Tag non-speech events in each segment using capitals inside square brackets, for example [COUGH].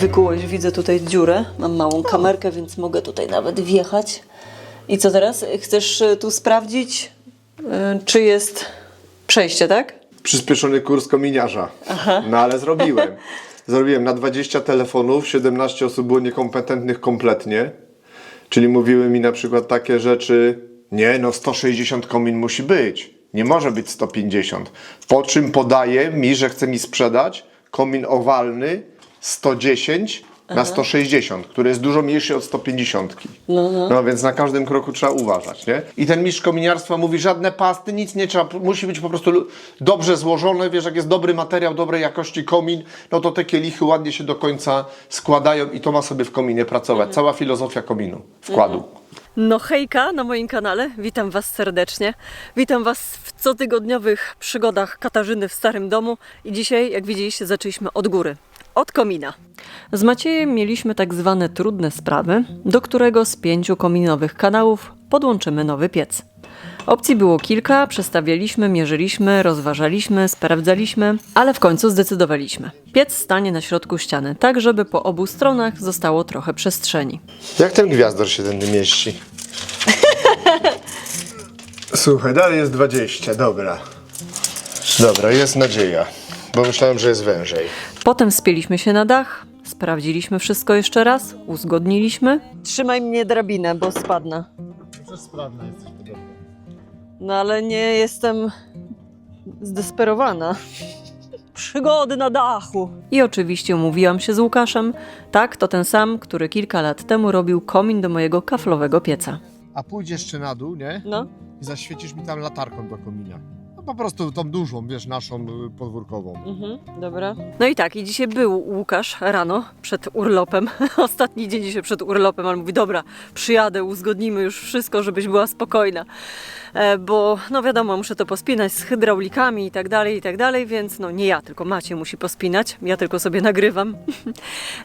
Wykułeś, widzę tutaj dziurę. Mam małą kamerkę, więc mogę tutaj nawet wjechać. I co teraz? Chcesz e, tu sprawdzić, e, czy jest przejście, tak? Przyspieszony kurs kominiarza. No ale zrobiłem. [LAUGHS] Zrobiłem na 20 telefonów, 17 osób było niekompetentnych kompletnie. Czyli mówiły mi na przykład takie rzeczy, nie no 160 komin musi być, nie może być 150. Po czym podaje mi, że chce mi sprzedać komin owalny 110 na 160, który jest dużo mniejszy od 150. No, no. No więc na każdym kroku trzeba uważać, nie? I ten mistrz kominiarstwa mówi, żadne pasty, nic nie trzeba, musi być po prostu dobrze złożone, wiesz, jak jest dobry materiał, dobrej jakości komin, no to te kielichy ładnie się do końca składają i to ma sobie w kominie pracować. Cała filozofia kominu, wkładu. No hejka na moim kanale, witam Was serdecznie. Witam Was w cotygodniowych przygodach Katarzyny w Starym Domu i dzisiaj, jak widzieliście, zaczęliśmy od góry, od komina. Z Maciejem mieliśmy tak zwane trudne sprawy, do którego z pięciu kominowych kanałów podłączymy nowy piec. Opcji było kilka, przestawialiśmy, mierzyliśmy, rozważaliśmy, sprawdzaliśmy, ale w końcu zdecydowaliśmy. Piec stanie na środku ściany, tak żeby po obu stronach zostało trochę przestrzeni. Jak ten gwiazdor się tędy mieści? [LAUGHS] Słuchaj, dalej jest 20, dobra. Dobra, jest nadzieja, bo myślałem, że jest wężej. Potem spięliśmy się na dach, sprawdziliśmy wszystko jeszcze raz, uzgodniliśmy. Trzymaj mnie drabinę, bo spadnę. Przecież sprawna jesteś podobno. No ale nie jestem zdesperowana. Przygody na dachu. I oczywiście umówiłam się z Łukaszem. Tak, to ten sam, który kilka lat temu robił komin do mojego kaflowego pieca. A pójdziesz jeszcze na dół, nie? No, I zaświecisz mi tam latarką do komina. No po prostu tą dużą, wiesz, naszą y, podwórkową. mhm, dobra. No i tak, i dzisiaj był Łukasz rano przed urlopem. [LAUGHS] Ostatni dzień dzisiaj przed urlopem, ale mówi: Dobra, przyjadę, uzgodnimy już wszystko, żebyś była spokojna. E, bo no wiadomo, muszę to pospinać z hydraulikami i tak dalej, i tak dalej, więc no nie ja, tylko Macie musi pospinać, ja tylko sobie nagrywam. [LAUGHS]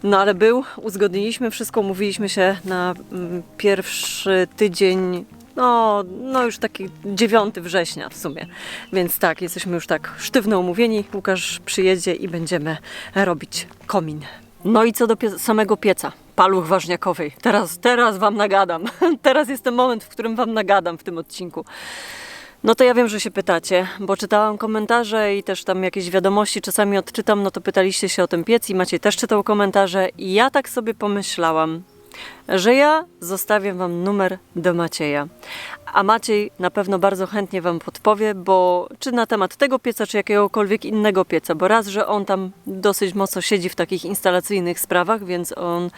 No ale był, uzgodniliśmy wszystko, umówiliśmy się na mm, pierwszy tydzień, no, no już taki 9 września w sumie, więc tak, jesteśmy już tak sztywno umówieni, Łukasz przyjedzie i będziemy robić komin. No i co do pie- samego pieca, paluch ważniakowej. Teraz, teraz wam nagadam. [LAUGHS] Teraz jest ten moment, w którym wam nagadam w tym odcinku. No to ja wiem, że się pytacie, bo czytałam komentarze i też tam jakieś wiadomości czasami odczytam, no to pytaliście się o ten piec i Maciej też czytał komentarze i ja tak sobie pomyślałam, że ja zostawię Wam numer do Macieja. A Maciej na pewno bardzo chętnie Wam podpowie, bo czy na temat tego pieca, czy jakiegokolwiek innego pieca, bo raz, że on tam dosyć mocno siedzi w takich instalacyjnych sprawach, więc on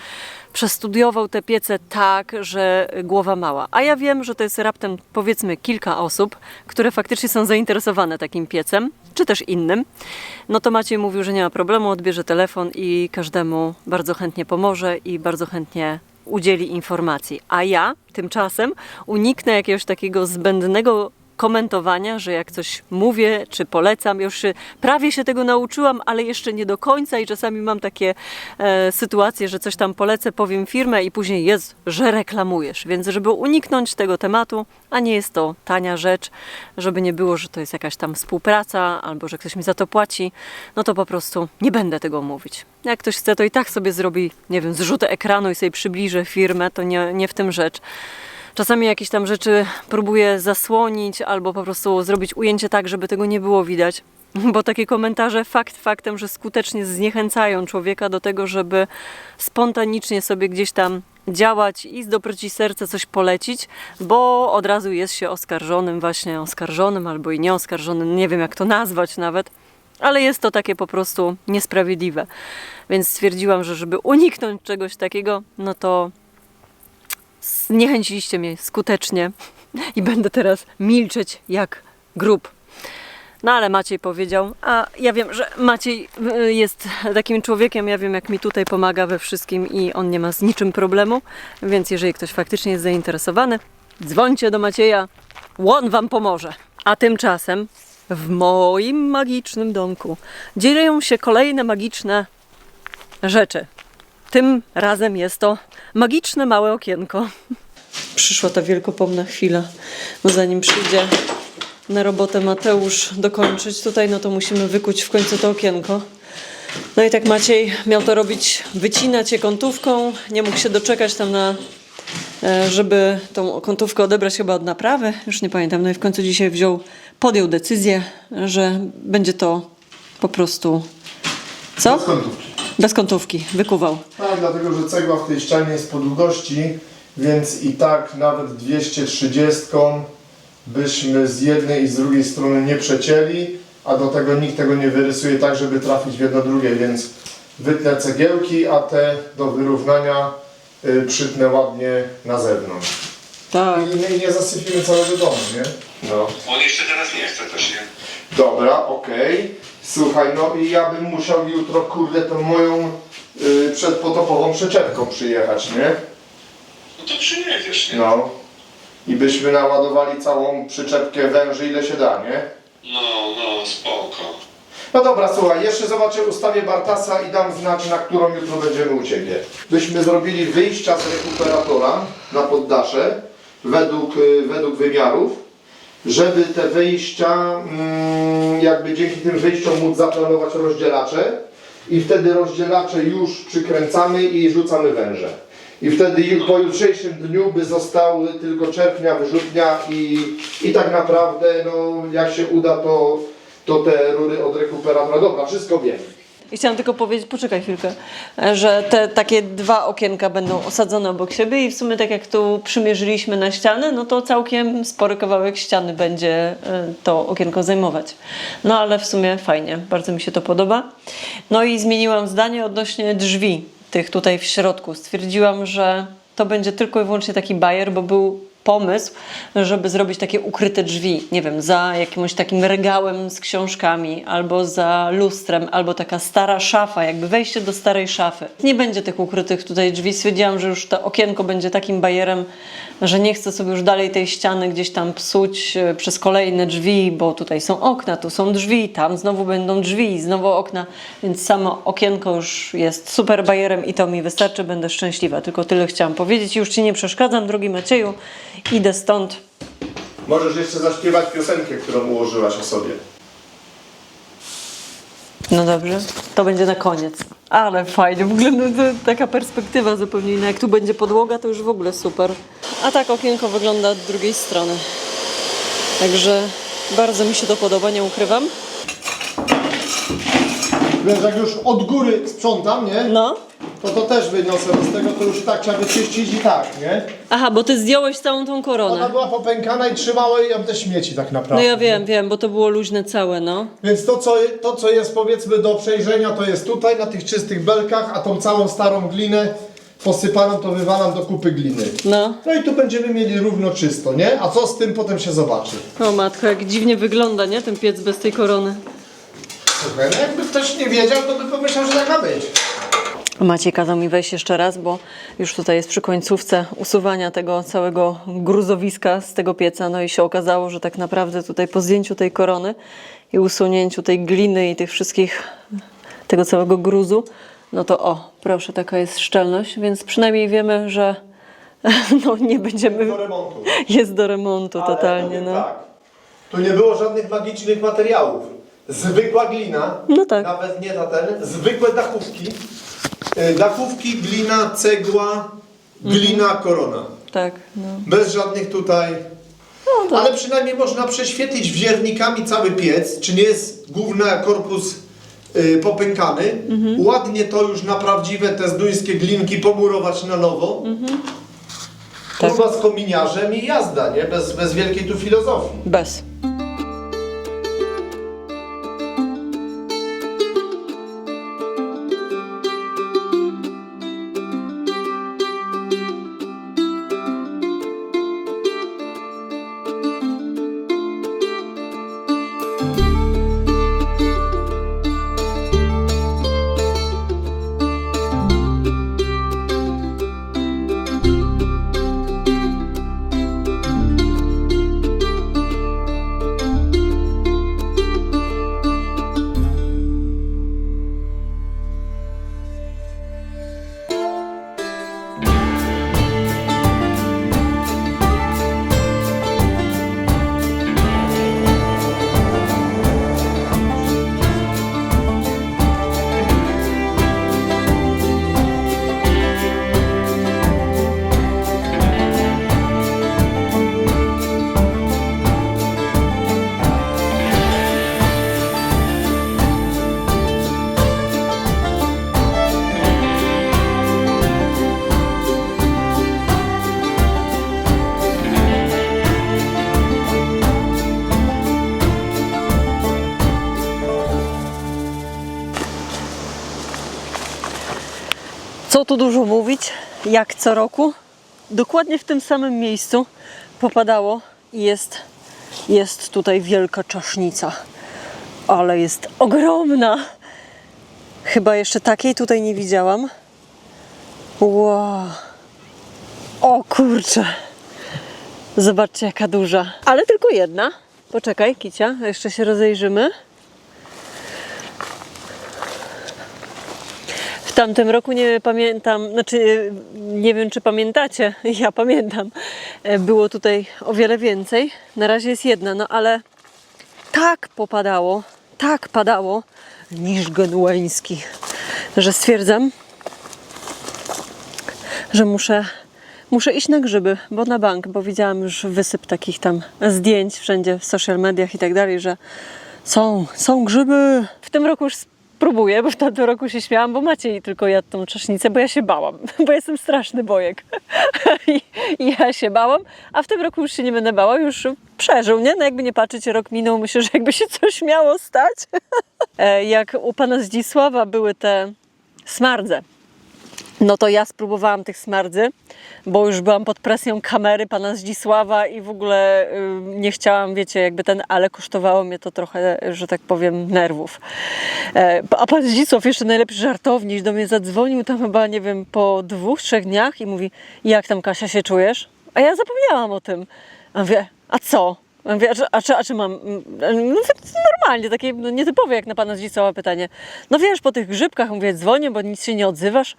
przestudiował te piece tak, że głowa mała. A ja wiem, że to jest raptem powiedzmy kilka osób, które faktycznie są zainteresowane takim piecem, czy też innym. No to Maciej mówił, że nie ma problemu, odbierze telefon i każdemu bardzo chętnie pomoże i bardzo chętnie udzieli informacji. A ja tymczasem uniknę jakiegoś takiego zbędnego komentowania, że jak coś mówię czy polecam, już się, prawie się tego nauczyłam, ale jeszcze nie do końca i czasami mam takie e, sytuacje, że coś tam polecę, powiem firmę i później jest, że reklamujesz. Więc żeby uniknąć tego tematu, a nie jest to tania rzecz, żeby nie było, że to jest jakaś tam współpraca albo że ktoś mi za to płaci, no to po prostu nie będę tego mówić. Jak ktoś chce, to i tak sobie zrobi, nie wiem, zrzut ekranu i sobie przybliży firmę, to nie, nie w tym rzecz. Czasami jakieś tam rzeczy próbuję zasłonić albo po prostu zrobić ujęcie tak, żeby tego nie było widać. [LAUGHS] Bo takie komentarze fakt faktem, że skutecznie zniechęcają człowieka do tego, żeby spontanicznie sobie gdzieś tam działać i z dobroci serca coś polecić, bo od razu jest się oskarżonym, właśnie oskarżonym albo i nieoskarżonym, nie wiem jak to nazwać nawet, ale jest to takie po prostu niesprawiedliwe. Więc stwierdziłam, że żeby uniknąć czegoś takiego, no to zniechęciliście mnie skutecznie i będę teraz milczeć jak grób. No ale Maciej powiedział, a ja wiem, że Maciej y, jest takim człowiekiem, ja wiem jak mi tutaj pomaga we wszystkim i on nie ma z niczym problemu, więc jeżeli ktoś faktycznie jest zainteresowany, dzwońcie do Macieja, on wam pomoże. A tymczasem w moim magicznym domku dzieją się kolejne magiczne rzeczy. Tym razem jest to magiczne małe okienko. Przyszła ta wielkopomna chwila, bo zanim przyjdzie na robotę Mateusz dokończyć tutaj, no to musimy wykuć w końcu to okienko. No i tak Maciej miał to robić, wycinać je kątówką, nie mógł się doczekać tam na, e, żeby tą kątówkę odebrać chyba od naprawy, już nie pamiętam. No i w końcu dzisiaj wziął, podjął decyzję, że będzie to po prostu, co? kątówki. Bez kątówki, wykuwał. Tak, dlatego że cegła w tej ścianie jest po długości, więc i tak nawet 230 byśmy z jednej i z drugiej strony nie przecięli, a do tego nikt tego nie wyrysuje tak, żeby trafić w jedno drugie, więc wytnę cegiełki, a te do wyrównania y, przytnę ładnie na zewnątrz. Tak. I nie, nie zasypimy całego domu, nie? No. On jeszcze teraz nie chce też, nie? Dobra, okej. Słuchaj, no i ja bym musiał jutro, kurde, tą moją y, przedpotopową przyczepką przyjechać, nie? No to przyjedziesz, nie? No. I byśmy naładowali całą przyczepkę węży ile się da, nie? No, no, spoko. No dobra, słuchaj, jeszcze zobaczę ustawię Bartasa i dam znać, na którą jutro będziemy u Ciebie. Byśmy zrobili wyjścia z rekuperatora na poddasze według, y, według wymiarów, żeby te wyjścia, mm, jakby dzięki tym wyjściom móc zaplanować rozdzielacze i wtedy rozdzielacze już przykręcamy i rzucamy węże. I wtedy po jutrzejszym dniu by zostały tylko czerpnia, wyrzutnia i, i tak naprawdę, no jak się uda, to, to te rury od rekuperatora. Dobra, wszystko wiem. I chciałam tylko powiedzieć, poczekaj chwilkę, że te takie dwa okienka będą osadzone obok siebie i w sumie tak jak tu przymierzyliśmy na ścianę, no to całkiem spory kawałek ściany będzie e, to okienko zajmować. No ale w sumie fajnie, bardzo mi się to podoba. No i zmieniłam zdanie odnośnie drzwi tych tutaj w środku. Stwierdziłam, że to będzie tylko i wyłącznie taki bajer, bo był pomysł, żeby zrobić takie ukryte drzwi, nie wiem, za jakimś takim regałem z książkami, albo za lustrem, albo taka stara szafa, jakby wejście do starej szafy. Nie będzie tych ukrytych tutaj drzwi. Stwierdziłam, że już to okienko będzie takim bajerem, że nie chcę sobie już dalej tej ściany gdzieś tam psuć e, przez kolejne drzwi, bo tutaj są okna, tu są drzwi, tam znowu będą drzwi, znowu okna, więc samo okienko już jest super bajerem i to mi wystarczy, będę szczęśliwa. Tylko tyle chciałam powiedzieć. Już Ci nie przeszkadzam, drogi Macieju. Idę stąd. Możesz jeszcze zaśpiewać piosenkę, którą ułożyłaś o sobie. No dobrze, to będzie na koniec. Ale fajnie, w ogóle no, to taka perspektywa zupełnie inna. Jak tu będzie podłoga, to już w ogóle super. A tak okienko wygląda od drugiej strony. Także bardzo mi się to podoba, nie ukrywam. Wiesz, jak już od góry sprzątam, nie? No. To to też wyniosę, bo z tego to już tak trzeba wyczyścić i tak, nie? Aha, bo ty zdjąłeś całą tą Ona koronę. była popękana i trzymała ją te śmieci tak naprawdę. No ja wiem, wiem, bo to było luźne całe, no. Więc to co, to, co jest powiedzmy do przejrzenia, to jest tutaj, na tych czystych belkach, a tą całą starą glinę posypaną to wywalam do kupy gliny. No. No i tu będziemy mieli równo czysto, nie? A co z tym potem się zobaczy. O matko, jak dziwnie wygląda, nie? Ten piec bez tej korony. Słuchaj, no jakby ktoś nie wiedział, to by pomyślał, że tak ma być. Maciej kazał mi wejść jeszcze raz, bo już tutaj jest przy końcówce usuwania tego całego gruzowiska z tego pieca. No i się okazało, że tak naprawdę tutaj po zdjęciu tej korony i usunięciu tej gliny i tych wszystkich, tego całego gruzu, no to o, proszę, taka jest szczelność, więc przynajmniej wiemy, że [LAUGHS] no nie będziemy... Do remontu. Jest do remontu totalnie, no. Tak, tu nie było żadnych magicznych materiałów. Zwykła glina, No tak. nawet nie ta ten, zwykłe dachówki. Y, Dachówki, glina, cegła, glina, korona. Tak, no. Bez żadnych tutaj. No to- Ale przynajmniej można prześwietlić wiernikami cały piec, czy nie jest główny korpus y, popękany. Mhm. Ładnie to już na prawdziwe te zduńskie glinki pomurować na nowo. Tak. Kurwa z kominiarzem i jazda, nie? Bez, bez wielkiej tu filozofii. Bez. Tu dużo mówić, jak co roku, dokładnie w tym samym miejscu popadało i jest, jest tutaj wielka czasznica. Ale jest ogromna. Chyba jeszcze takiej tutaj nie widziałam. Wow. O kurczę. Zobaczcie jaka duża. Ale tylko jedna. Poczekaj, Kicia, jeszcze się rozejrzymy. Tamtym roku nie pamiętam, znaczy nie wiem czy pamiętacie, [LAUGHS] ja pamiętam. E, Było tutaj o wiele więcej. Na razie jest jedna, no ale tak popadało, tak padało niż genueński, że stwierdzam, że muszę, muszę iść na grzyby, bo na bank, bo widziałam już wysyp takich tam zdjęć wszędzie w social mediach i tak dalej, że są, są grzyby. W tym roku już spróbuję, bo w tamtym roku się śmiałam, bo Maciej tylko jadł tą czasznicę, bo ja się bałam, [LAUGHS] bo jestem straszny bojek. [LAUGHS] I, I ja się bałam, a w tym roku już się nie będę bała, już przeżył, nie? No jakby nie patrzeć, rok minął, myślę, że jakby się coś miało stać. [LAUGHS] E, Jak u pana Zdzisława były te smardze, no to ja spróbowałam tych smardzy, bo już byłam pod presją kamery pana Zdzisława i w ogóle y, nie chciałam, wiecie, jakby ten, ale kosztowało mnie to trochę, że tak powiem, nerwów. E, a pan Zdzisław jeszcze najlepszy żartowniś do mnie zadzwonił tam chyba, nie wiem, po dwóch, trzech dniach i mówi, jak tam Kasia się czujesz? A ja zapomniałam o tym. A mówię, a co? Ja Mówię, a, czy, a, czy, a czy mam. No, normalnie, takie no, nietypowe jak na pana Zdzisława pytanie. No wiesz, po tych grzybkach mówię, dzwonię, bo nic się nie odzywasz.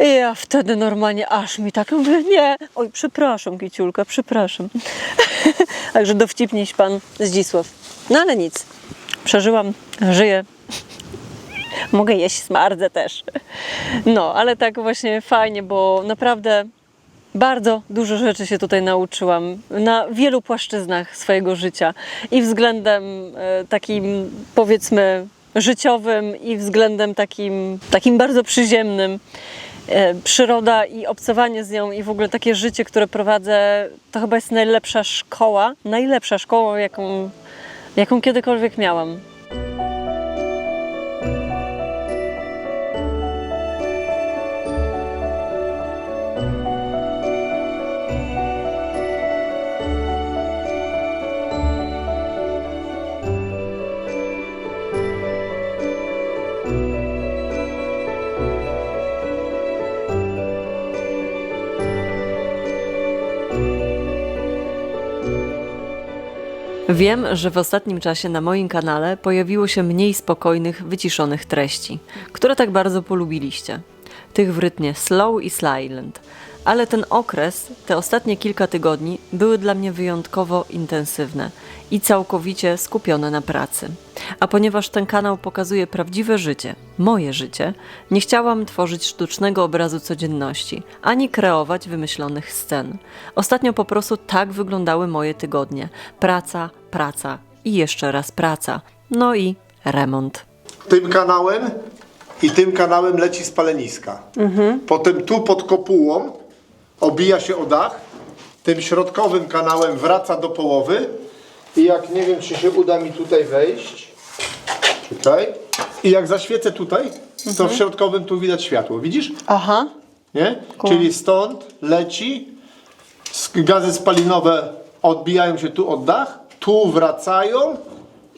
I ja wtedy normalnie aż mi tak mówię, nie. Oj, przepraszam, Kiciulka, przepraszam. [LAUGHS] Także dowcipniś pan Zdzisław. No ale nic. Przeżyłam, żyję. Mogę jeść smardzę też. No, ale tak właśnie fajnie, bo naprawdę bardzo dużo rzeczy się tutaj nauczyłam na wielu płaszczyznach swojego życia i względem e, takim powiedzmy życiowym i względem takim, takim bardzo przyziemnym. E, Przyroda i obcowanie z nią i w ogóle takie życie, które prowadzę, to chyba jest najlepsza szkoła, najlepsza szkoła, jaką, jaką kiedykolwiek miałam. Wiem, że w ostatnim czasie na moim kanale pojawiło się mniej spokojnych, wyciszonych treści, które tak bardzo polubiliście. Tych w rytmie slow i silent. Ale ten okres, te ostatnie kilka tygodni były dla mnie wyjątkowo intensywne i całkowicie skupione na pracy. A ponieważ ten kanał pokazuje prawdziwe życie, moje życie, nie chciałam tworzyć sztucznego obrazu codzienności, ani kreować wymyślonych scen. Ostatnio po prostu tak wyglądały moje tygodnie: praca, praca i jeszcze raz praca. No i remont. Tym kanałem i tym kanałem leci spaleniska. Potem tu pod kopułą obija się o dach. Tym środkowym kanałem wraca do połowy. I jak nie wiem, czy się uda mi tutaj wejść. Czekaj. I jak zaświecę tutaj, to w środkowym tu widać światło. Widzisz? Aha. Nie? Czyli stąd leci, sk- gazy spalinowe odbijają się tu od dach, tu wracają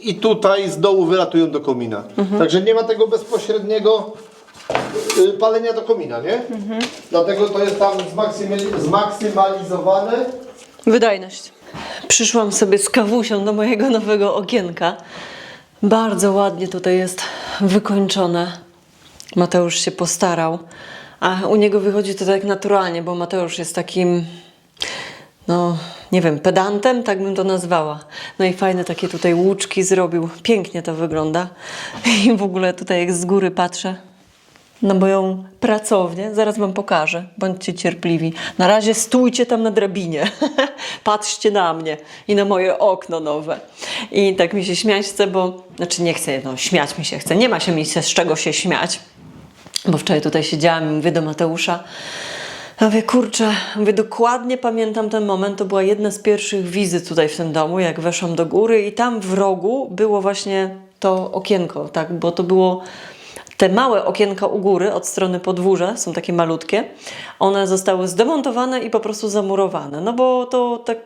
i tutaj z dołu wylatują do komina. Także nie ma tego bezpośredniego y, palenia do komina, nie? Dlatego to jest tam zmaksymali- zmaksymalizowane. Wydajność. Przyszłam sobie z kawusią do mojego nowego okienka. Bardzo ładnie tutaj jest wykończone. Mateusz się postarał. A u niego wychodzi to tak naturalnie, bo Mateusz jest takim, no nie wiem, pedantem, tak bym to nazwała. No i fajne takie tutaj łuczki zrobił. Pięknie to wygląda. I w ogóle tutaj jak z góry patrzę, na moją pracownię. Zaraz Wam pokażę. Bądźcie cierpliwi. Na razie stójcie tam na drabinie. [LAUGHS] Patrzcie na mnie i na moje okno nowe. I tak mi się śmiać chce, bo... Znaczy nie chcę, no śmiać mi się chce. Nie ma się mi się z czego się śmiać. Bo wczoraj tutaj siedziałam i mówię do Mateusza, a mówię, kurczę, mówię, dokładnie pamiętam ten moment, to była jedna z pierwszych wizyt tutaj w tym domu, jak weszłam do góry i tam w rogu było właśnie to okienko, tak, bo to było Te małe okienka u góry od strony podwórza są takie malutkie. One zostały zdemontowane i po prostu zamurowane. No bo to tak,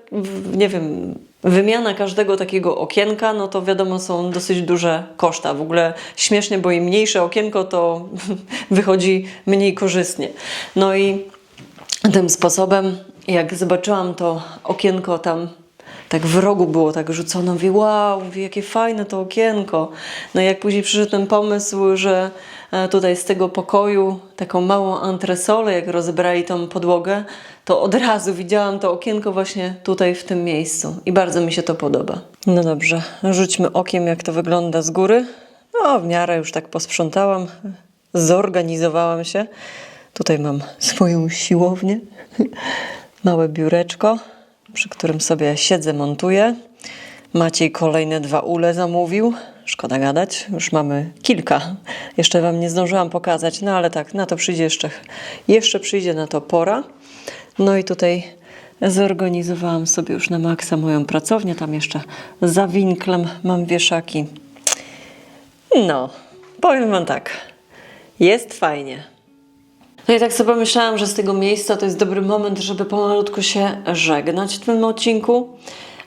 nie wiem, wymiana każdego takiego okienka, no to wiadomo, są dosyć duże koszta. W ogóle śmiesznie, bo im mniejsze okienko, to [LAUGHS] wychodzi mniej korzystnie. No i tym sposobem, jak zobaczyłam to okienko tam, tak w rogu było tak rzucone, mówię, wow, mówię, jakie fajne to okienko. No i jak później przyszedł ten pomysł, że e, tutaj z tego pokoju taką małą antresolę, jak rozebrali tą podłogę, to od razu widziałam to okienko właśnie tutaj w tym miejscu i bardzo mi się to podoba. No dobrze, rzućmy okiem, jak to wygląda z góry. No, w miarę już tak posprzątałam, zorganizowałam się. Tutaj mam swoją siłownię, [LAUGHS] małe biureczko, przy którym sobie siedzę, montuję. Maciej kolejne dwa ule zamówił. Szkoda gadać, już mamy kilka. Jeszcze Wam nie zdążyłam pokazać, no ale tak, na to przyjdzie jeszcze, jeszcze przyjdzie na to pora. No i tutaj zorganizowałam sobie już na maksa moją pracownię. Tam jeszcze za winklem mam wieszaki. No, powiem Wam tak, jest fajnie. No i tak sobie myślałam, że z tego miejsca to jest dobry moment, żeby pomalutku się żegnać w tym odcinku,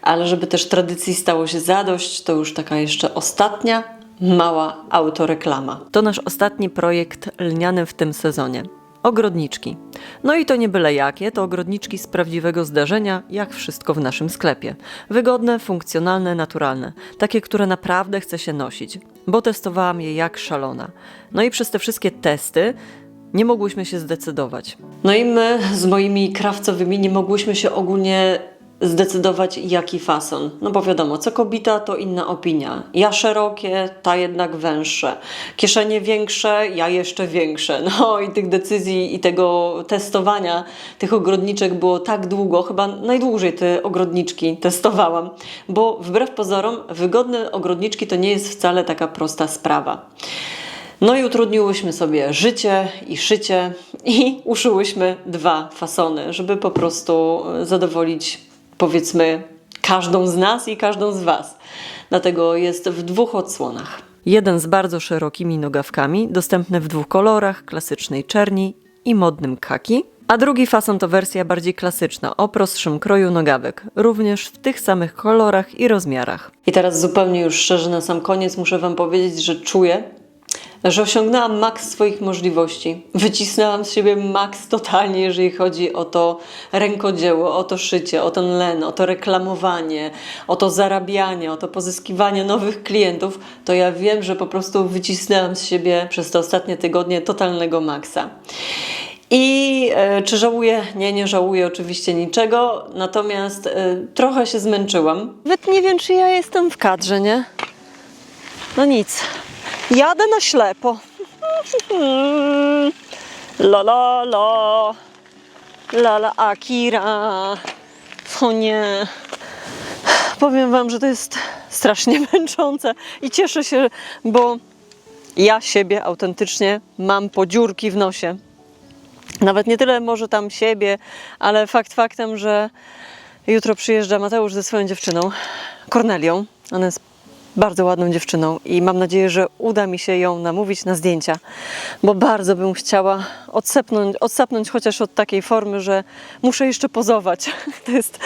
ale żeby też tradycji stało się zadość, to już taka jeszcze ostatnia, mała autoreklama. To nasz ostatni projekt lniany w tym sezonie. Ogrodniczki. No i to nie byle jakie, to ogrodniczki z prawdziwego zdarzenia, jak wszystko w naszym sklepie. Wygodne, funkcjonalne, naturalne. Takie, które naprawdę chce się nosić, bo testowałam je jak szalona. No i przez te wszystkie testy nie mogłyśmy się zdecydować. No i my z moimi krawcowymi nie mogłyśmy się ogólnie zdecydować, jaki fason. No bo wiadomo, co kobita, to inna opinia. Ja szerokie, ta jednak węższe. Kieszenie większe, ja jeszcze większe. [LAUGHS] No i tych decyzji i tego testowania tych ogrodniczek było tak długo, chyba najdłużej te ogrodniczki testowałam, bo wbrew pozorom wygodne ogrodniczki to nie jest wcale taka prosta sprawa. No i utrudniłyśmy sobie życie i szycie i [LAUGHS] uszyłyśmy dwa fasony, żeby po prostu zadowolić powiedzmy każdą z nas i każdą z Was. Dlatego jest w dwóch odsłonach. Jeden z bardzo szerokimi nogawkami, dostępny w dwóch kolorach, klasycznej czerni i modnym kaki. A drugi fason to wersja bardziej klasyczna, o prostszym kroju nogawek, również w tych samych kolorach i rozmiarach. I teraz zupełnie już szczerze na sam koniec muszę Wam powiedzieć, że czuję, że osiągnęłam maks swoich możliwości. Wycisnęłam z siebie maks totalnie, jeżeli chodzi o to rękodzieło, o to szycie, o ten len, o to reklamowanie, o to zarabianie, o to pozyskiwanie nowych klientów, to ja wiem, że po prostu wycisnęłam z siebie przez te ostatnie tygodnie totalnego maksa. I e, czy żałuję? Nie, nie żałuję oczywiście niczego, natomiast e, trochę się zmęczyłam. Nawet nie wiem, czy ja jestem w kadrze, nie? No nic. Jadę na ślepo. La la la. La la Akira. O nie. Powiem wam, że to jest strasznie [LAUGHS] męczące i cieszę się, bo ja siebie autentycznie mam podziurki w nosie. Nawet nie tyle może tam siebie, ale fakt faktem, że jutro przyjeżdża Mateusz ze swoją dziewczyną, Kornelią. Ona jest bardzo ładną dziewczyną i mam nadzieję, że uda mi się ją namówić na zdjęcia, bo bardzo bym chciała odsepnąć, odsapnąć chociaż od takiej formy, że muszę jeszcze pozować. [LAUGHS] To jest,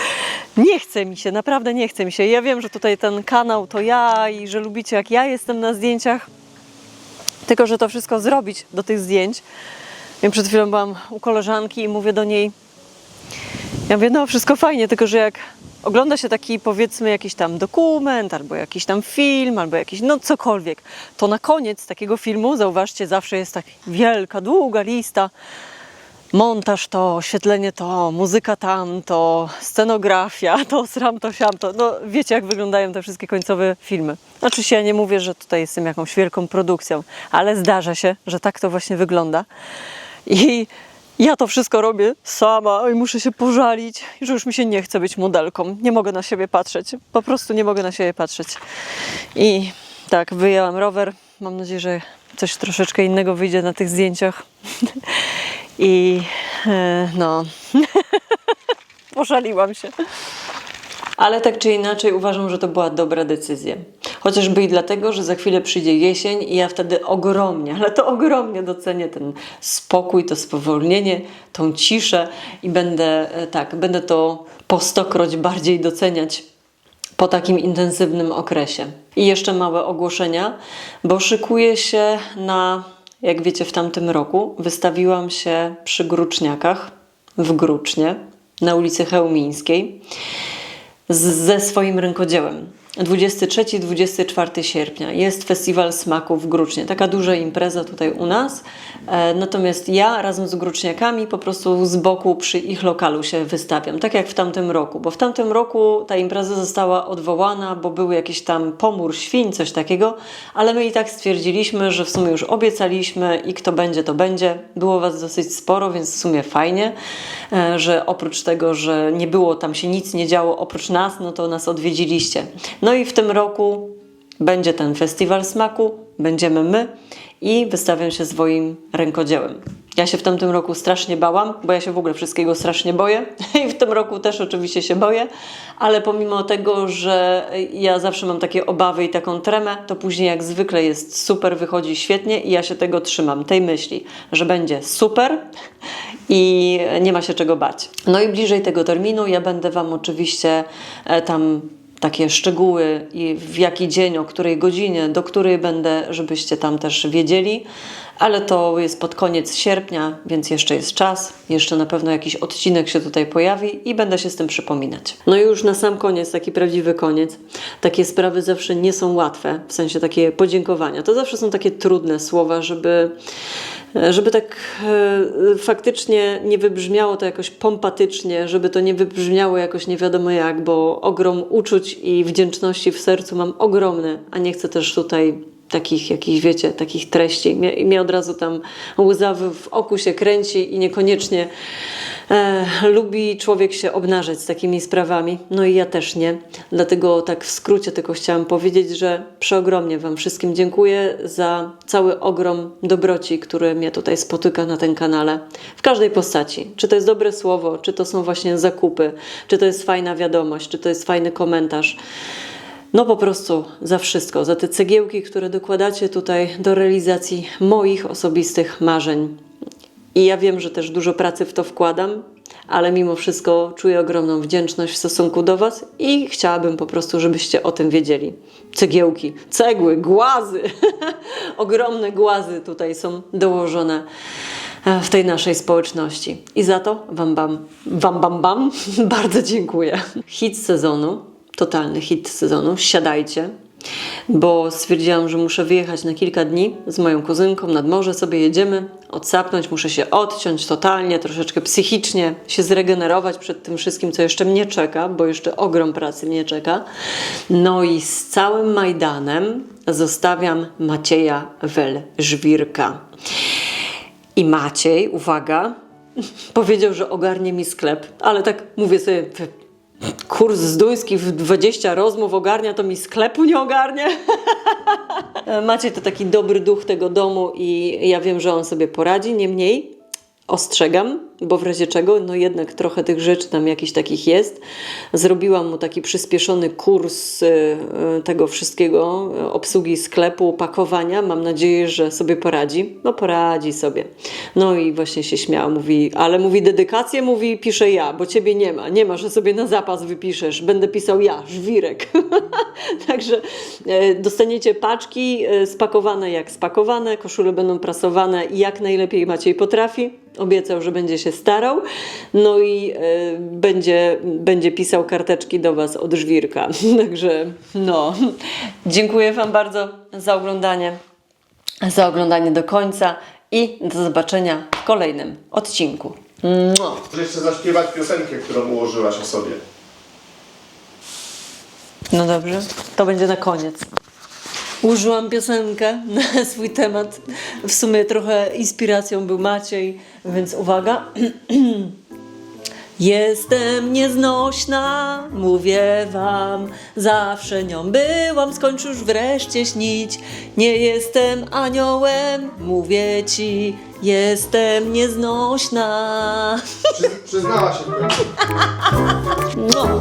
nie chce mi się, naprawdę nie chce mi się. Ja wiem, że tutaj ten kanał to ja i że lubicie jak ja jestem na zdjęciach, tylko że to wszystko zrobić do tych zdjęć. Ja przed chwilą byłam u koleżanki i mówię do niej, ja mówię, no wszystko fajnie, tylko że jak ogląda się taki powiedzmy jakiś tam dokument, albo jakiś tam film, albo jakiś, no cokolwiek, to na koniec takiego filmu, zauważcie, zawsze jest tak wielka, długa lista. Montaż to, oświetlenie to, muzyka tamto, scenografia, to sram, to siam, to. No wiecie, jak wyglądają te wszystkie końcowe filmy. Oczywiście ja nie mówię, że tutaj jestem jakąś wielką produkcją, ale zdarza się, że tak to właśnie wygląda. I ja to wszystko robię sama i muszę się pożalić, że już mi się nie chce być modelką. Nie mogę na siebie patrzeć. Po prostu nie mogę na siebie patrzeć. I tak, wyjęłam rower. Mam nadzieję, że coś troszeczkę innego wyjdzie na tych zdjęciach. [LAUGHS] I e, no, [LAUGHS] pożaliłam się. Ale tak czy inaczej uważam, że to była dobra decyzja. Chociażby i dlatego, że za chwilę przyjdzie jesień i ja wtedy ogromnie, ale to ogromnie docenię ten spokój, to spowolnienie, tą ciszę i będę e, tak, będę to po stokroć bardziej doceniać po takim intensywnym okresie. I jeszcze małe ogłoszenia, bo szykuję się na, jak wiecie, w tamtym roku wystawiłam się przy Gruczniakach w Grucznie na ulicy Chełmińskiej z, ze swoim rękodziełem. 23-24 sierpnia jest Festiwal Smaków w Grucznie. Taka duża impreza tutaj u nas. E, natomiast ja razem z Gruczniakami po prostu z boku przy ich lokalu się wystawiam. Tak jak w tamtym roku. Bo w tamtym roku ta impreza została odwołana, bo były jakieś tam pomór świń, coś takiego. Ale my i tak stwierdziliśmy, że w sumie już obiecaliśmy i kto będzie, to będzie. Było was dosyć sporo, więc w sumie fajnie, e, że oprócz tego, że nie było tam się nic nie działo oprócz nas, no to nas odwiedziliście. No i w tym roku będzie ten festiwal smaku, będziemy my i wystawiam się swoim rękodziełem. Ja się w tamtym roku strasznie bałam, bo ja się w ogóle wszystkiego strasznie boję [LAUGHS] i w tym roku też oczywiście się boję, ale pomimo tego, że ja zawsze mam takie obawy i taką tremę, to później jak zwykle jest super, wychodzi świetnie i ja się tego trzymam, tej myśli, że będzie super i nie ma się czego bać. No i bliżej tego terminu ja będę Wam oczywiście e, tam takie szczegóły i w jaki dzień, o której godzinie, do której będę, żebyście tam też wiedzieli. Ale to jest pod koniec sierpnia, więc jeszcze jest czas. Jeszcze na pewno jakiś odcinek się tutaj pojawi i będę się z tym przypominać. No i już na sam koniec, taki prawdziwy koniec. Takie sprawy zawsze nie są łatwe, w sensie takie podziękowania. To zawsze są takie trudne słowa, żeby żeby tak e, faktycznie nie wybrzmiało to jakoś pompatycznie, żeby to nie wybrzmiało jakoś nie wiadomo jak, bo ogrom uczuć i wdzięczności w sercu mam ogromny, a nie chcę też tutaj takich jakichś, wiecie, takich treści. Mnie, mnie od razu tam łza w oku się kręci i niekoniecznie e, lubi człowiek się obnażać z takimi sprawami. No i ja też nie. Dlatego tak w skrócie tylko chciałam powiedzieć, że przeogromnie Wam wszystkim dziękuję za cały ogrom dobroci, który mnie tutaj spotyka na tym kanale. W każdej postaci. Czy to jest dobre słowo, czy to są właśnie zakupy, czy to jest fajna wiadomość, czy to jest fajny komentarz. No po prostu za wszystko, za te cegiełki, które dokładacie tutaj do realizacji moich osobistych marzeń. I ja wiem, że też dużo pracy w to wkładam, ale mimo wszystko czuję ogromną wdzięczność w stosunku do Was i chciałabym po prostu, żebyście o tym wiedzieli. Cegiełki, cegły, głazy, [LAUGHS] ogromne głazy tutaj są dołożone e, w tej naszej społeczności. I za to Wam bam, wam bam bam [LAUGHS] bardzo dziękuję. Hit sezonu, totalny hit sezonu, siadajcie bo stwierdziłam, że muszę wyjechać na kilka dni z moją kuzynką nad morze, sobie jedziemy, odsapnąć, muszę się odciąć totalnie, troszeczkę psychicznie, się zregenerować przed tym wszystkim, co jeszcze mnie czeka, bo jeszcze ogrom pracy mnie czeka. No i z całym Majdanem zostawiam Macieja Wel-Żwirka. I Maciej, uwaga, [LAUGHS] powiedział, że ogarnie mi sklep, ale tak mówię sobie, kurs z duńskich w 20 rozmów ogarnia, to mi sklepu nie ogarnia. [LAUGHS] Macie to taki dobry duch tego domu i ja wiem, że on sobie poradzi, niemniej ostrzegam, bo w razie czego, no jednak trochę tych rzeczy tam jakichś takich jest. Zrobiłam mu taki przyspieszony kurs y, y, tego wszystkiego, y, obsługi sklepu, pakowania. Mam nadzieję, że sobie poradzi. No poradzi sobie. No i właśnie się śmiała, mówi, ale mówi dedykację, mówi piszę ja, bo ciebie nie ma. Nie ma, że sobie na zapas wypiszesz. Będę pisał ja, żwirek. [LAUGHS] Także e, dostaniecie paczki e, spakowane jak spakowane, koszule będą prasowane jak najlepiej Maciej potrafi. Obiecał, że będzie się starał, no i e, będzie, będzie pisał karteczki do Was od żwirka. [LAUGHS] Także no, dziękuję Wam bardzo za oglądanie, za oglądanie do końca i do zobaczenia w kolejnym odcinku. Mua. Może jeszcze zaśpiewać piosenkę, którą ułożyłaś o sobie. No dobrze, to będzie na koniec. Użyłam piosenkę na swój temat. W sumie trochę inspiracją był Maciej, więc uwaga. [CLEARS THROAT] Jestem nieznośna, mówię wam, zawsze nią byłam, skończ już wreszcie śnić. Nie jestem aniołem, mówię ci, jestem nieznośna. Przy, przyznała się. No.